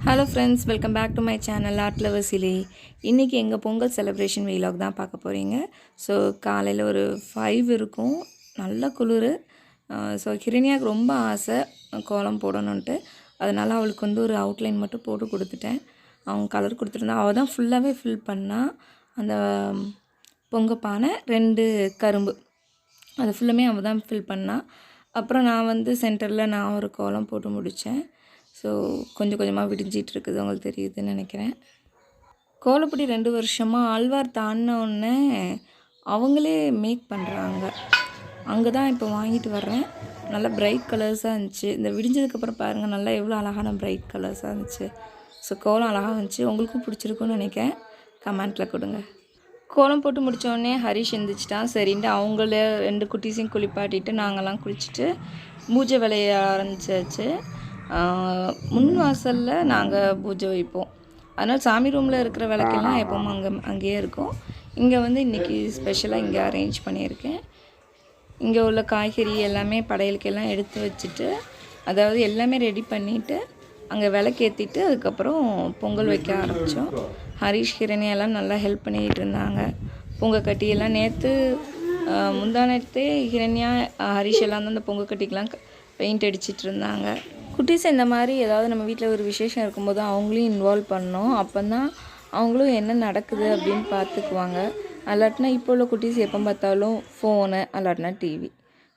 Hello friends welcome back to my channel art லவர்ஸிலே இன்றைக்கி எங்கள் Pongal celebration vlog தான் பார்க்க போகிறீங்க ஸோ காலையில் ஒரு ஃபைவ் இருக்கும். நல்ல குளிர். ஸோ ஹிரண்யாவுக்கு ரொம்ப ஆசை கோலம் போடணுன்ட்டு அதனால் அவளுக்கு வந்து ஒரு அவுட்லைன் மட்டும் போட்டு கொடுத்துட்டேன். அவங்க கலர் கொடுத்துருந்தா அவள் தான் ஃபுல்லாகவே ஃபில் பண்ணால் அந்த பொங்க பானை ரெண்டு கரும்பு. அது ஃபுல்லுமே அவள் தான் ஃபில் பண்ணால் அப்புறம் நான் வந்து சென்டரில் நான் ஒரு கோலம் போட்டு முடித்தேன் ஸோ கொஞ்சம் கொஞ்சமாக விடிஞ்சிட்டு இருக்குது உங்களுக்கு தெரியுதுன்னு நினைக்கிறேன். கோலப்படி ரெண்டு வருஷமாக ஆழ்வார் தாண்டினோடனே அவங்களே மேக் பண்ணுறாங்க அங்கே தான் இப்போ வாங்கிட்டு வர்றேன். நல்லா பிரைட் கலர்ஸாக இருந்துச்சு. இந்த விடிஞ்சதுக்கப்புறம் பாருங்கள் நல்லா எவ்வளோ அழகான பிரைட் கலர்ஸாக இருந்துச்சு. ஸோ கோலம் அழகாக இருந்துச்சு உங்களுக்கும் பிடிச்சிருக்குன்னு நினைக்கிறேன். கமெண்ட்டில் கொடுங்க. கோலம் போட்டு முடித்தோடனே ஹரிஷ் எழுந்திரிச்சிட்டான் சரின்ட்டு அவங்கள ரெண்டு குட்டீஸையும் குளிப்பாட்டிட்டு நாங்கள்லாம் குளிச்சுட்டு பூஜை விளைய ஆரம்பிச்சாச்சு. முன் வாசலில் நாங்கள் பூஜை வைப்போம். அதனால் சாமி ரூமில் இருக்கிற விளக்கெல்லாம் எப்பவும் அங்கே அங்கேயே இருக்கும். இங்கே வந்து இன்றைக்கி ஸ்பெஷலாக இங்கே அரேஞ்ச் பண்ணியிருக்கேன். இங்கே உள்ள காய்கறி எல்லாமே படையலுக்கெல்லாம் எடுத்து வச்சுட்டு அதாவது எல்லாமே ரெடி பண்ணிவிட்டு அங்கே விளக்கேற்றிட்டு அதுக்கப்புறம் பொங்கல் வைக்க ஆரம்பித்தோம் ஹரிஷ் கிரணி எல்லாம் நல்லா ஹெல்ப் பண்ணிக்கிட்டு இருந்தாங்க. பொங்கல் கட்டியெல்லாம் நேற்று முந்தா நேரத்தே ஹிரண்யா ஹரிஷ் எல்லாம் வந்து அந்த பொங்கல் கட்டிக்கெலாம் பெயிண்ட் அடிச்சிட்டு இருந்தாங்க. குட்டீஸ் இந்த மாதிரி ஏதாவது நம்ம வீட்டில் ஒரு விசேஷம் இருக்கும்போது அவங்களையும் இன்வால்வ் பண்ணோம் அப்போ தான் அவங்களும் என்ன நடக்குது அப்படின்னு பார்த்துக்குவாங்க அல்லாட்டினா இப்போ உள்ள குட்டீஸ் எப்போ பார்த்தாலும் ஃபோனு அல்லாட்டினா டிவி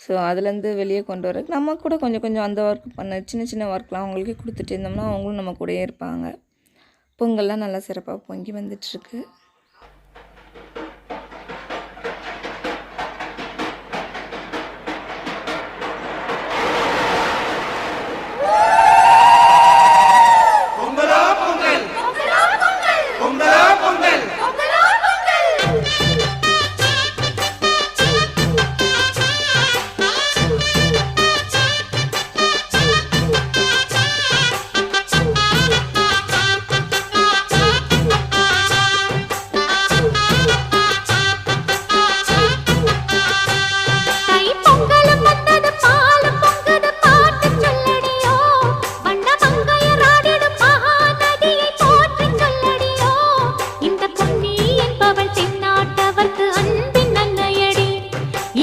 ஸோ அதுலேருந்து வெளியே கொண்டு வர நம்ம கூட கொஞ்சம் கொஞ்சம் அந்த ஒர்க் பண்ண சின்ன சின்ன ஒர்க்லாம் அவங்களுக்கே கொடுத்துட்டு இருந்தோம்னா அவங்களும் நம்ம கூடயே இருப்பாங்க. பொங்கல்லாம் நல்லா சிறப்பாக பொங்கி வந்துட்டுருக்கு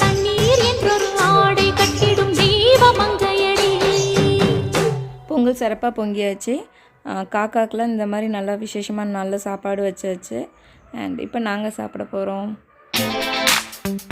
தண்ணீர் என்றொரு ஆடை கட்டிடும் தெய்வ மங்கையடி. பொங்கல் சிறப்பாக பொங்கியாச்சு. காக்காக்கெலாம் இந்த மாதிரி நல்லா விசேஷமாக நல்ல சாப்பாடு வச்சாச்சு. அண்ட் இப்போ நாங்கள் சாப்பிட போகிறோம் thank